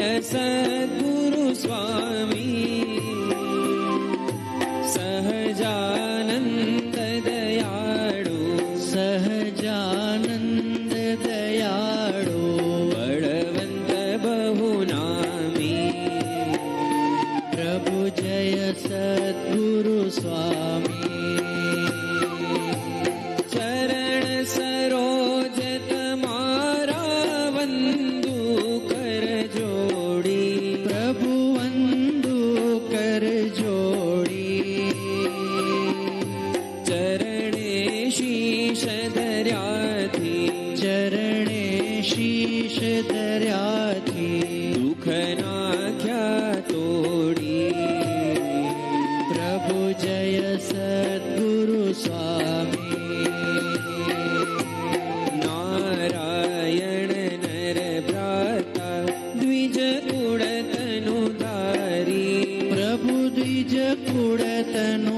सद्गुरु स्वामी। ख्या प्रभु जय सद्गुरु नारायण नर प्राता द्विज कुडतनु प्रभु द्विज कुरतनु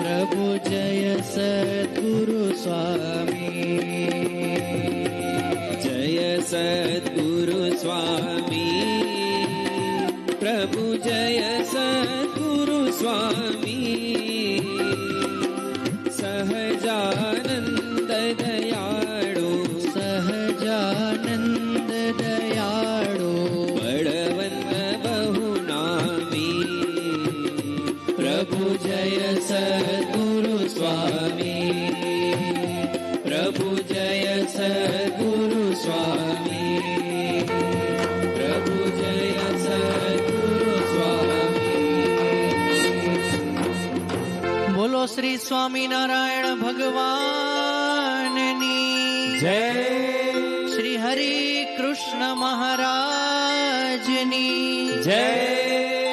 प्रभु जय सद्गुरु स्वामी। जय सद्गुरु स्वामी। સ્વામિનારાયણ ભગવાનની જય શ્રી હરિ કૃષ્ણ મહારાજની જય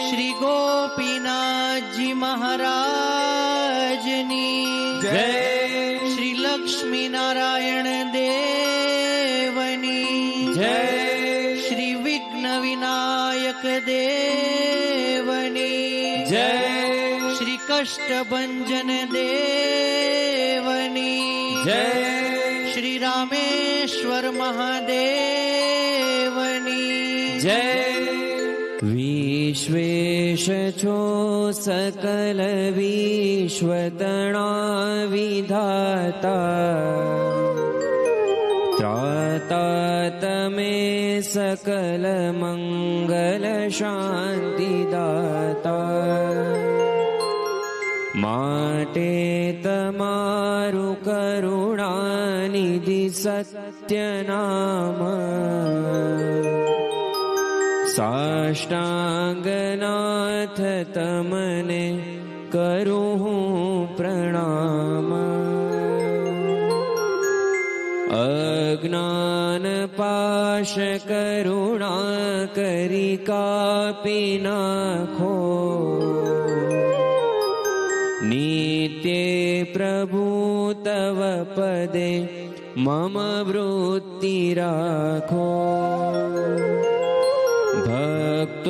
શ્રી ગોપીનાથજી મહારાજની જય શ્રી લક્ષ્મી નારાયણ દેવની જય શ્રી વિઘ્ન વિનાયક દેવની જય अष्टभञ्जन देवनी। जय। श्रीरामेश्वर महादेवनी। जय। विश्वेश छो त्राता तमे सकल मङ्गल शान्तिदा माटे तमारु करुणानिधि सत्यनाम। साष्टाङ्गनाथ तमने करुहु प्रणाम। अज्ञानपाश करुणा करिकापि नाखो। नित्ये प्रभु तव पदे मम वृत्तिराखो भक्तोऽनुपालन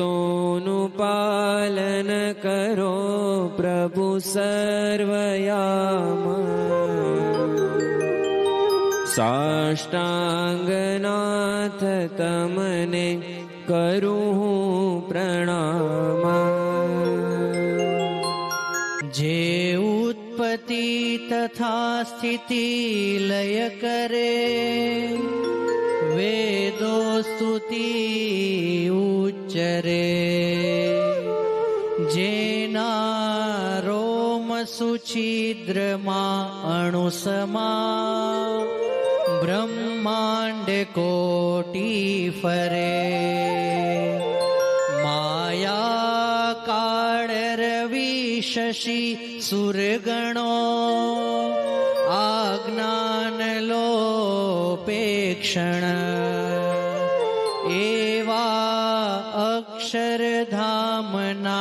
करो प्रभु सर्वयाम। साष्टाङ्गनाथ तमने करु था स्थिति लय करे वेदोस्तुति उच्चरे। जेना रोमसुचिद्रमा अणुसमा। ब्रह्माण्ड कोटि फरे माया वि शि सुर गणो एवा अक्षरधामना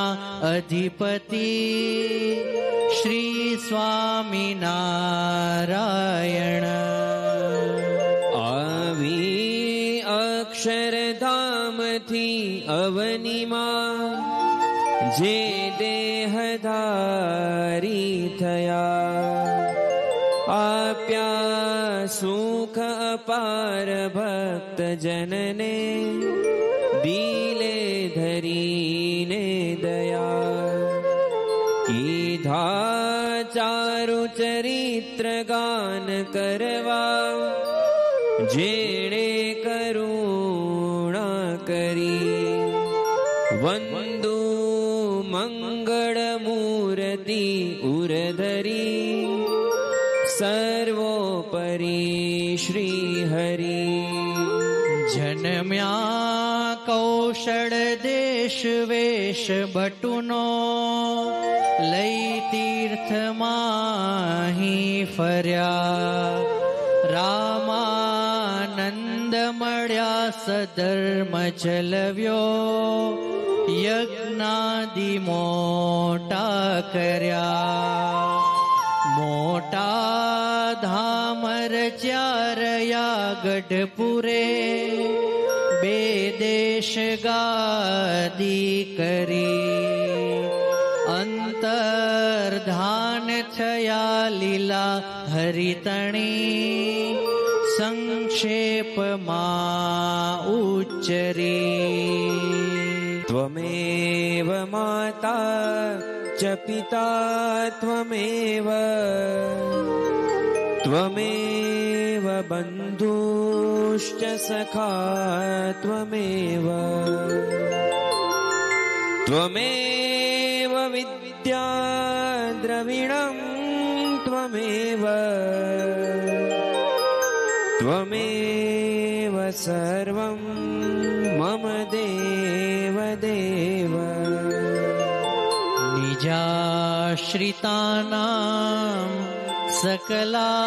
अधिपति। श्रीस्वामिनारायण स्वामीनारायण अक्षरधामथि अवनिमा। देहधारिधया आप्या सुख अपार भक् जनने दिले धरि दया। चारु चरित्र गानवा सुन्दरी सर्वोपरि श्रीहरि। जन्म्या कौशल देश वेश बटुनो लई तीर्थ माही फरिया। या सदर्म चलवो यज्ञादि गढपुरे बेदेश बे करी। अन्तर्धान छया लीला हरितणी संक्षेप उच्चरे। त्वमेव माता च पिता त्वमेव। त्वमेव बन्धुश्च सखा त्वमेव। त्वमेव विद्या द्रविणं त्वमेव। त्वमेव सर्वं मम देव देव निजाश्रितानां सकलार्तिहन्ता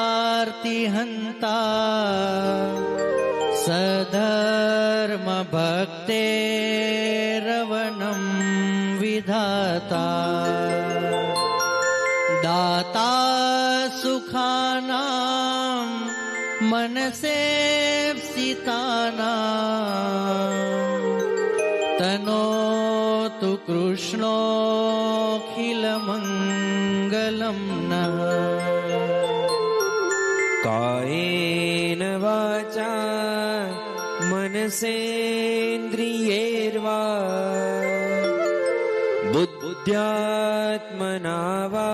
सधर्मभक्तेरवनं विधाता मनसेप्सितानां तनोतु कृष्णोऽखिलमङ्गलं नः। कायेन वाचा मनसेन्द्रियैर्वा बुद्ध्यात्मना वा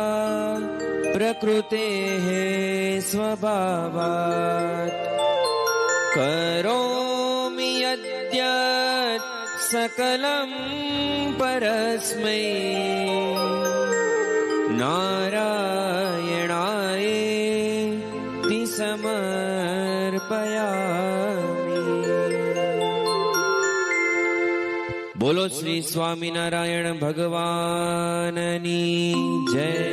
प्रकृतेः स्वभावात्। करोमि यद्यत् सकलं परस्मै। नारायणायेति બોલો શ્રી સ્વામિનારાયણ ભગવાનની જય.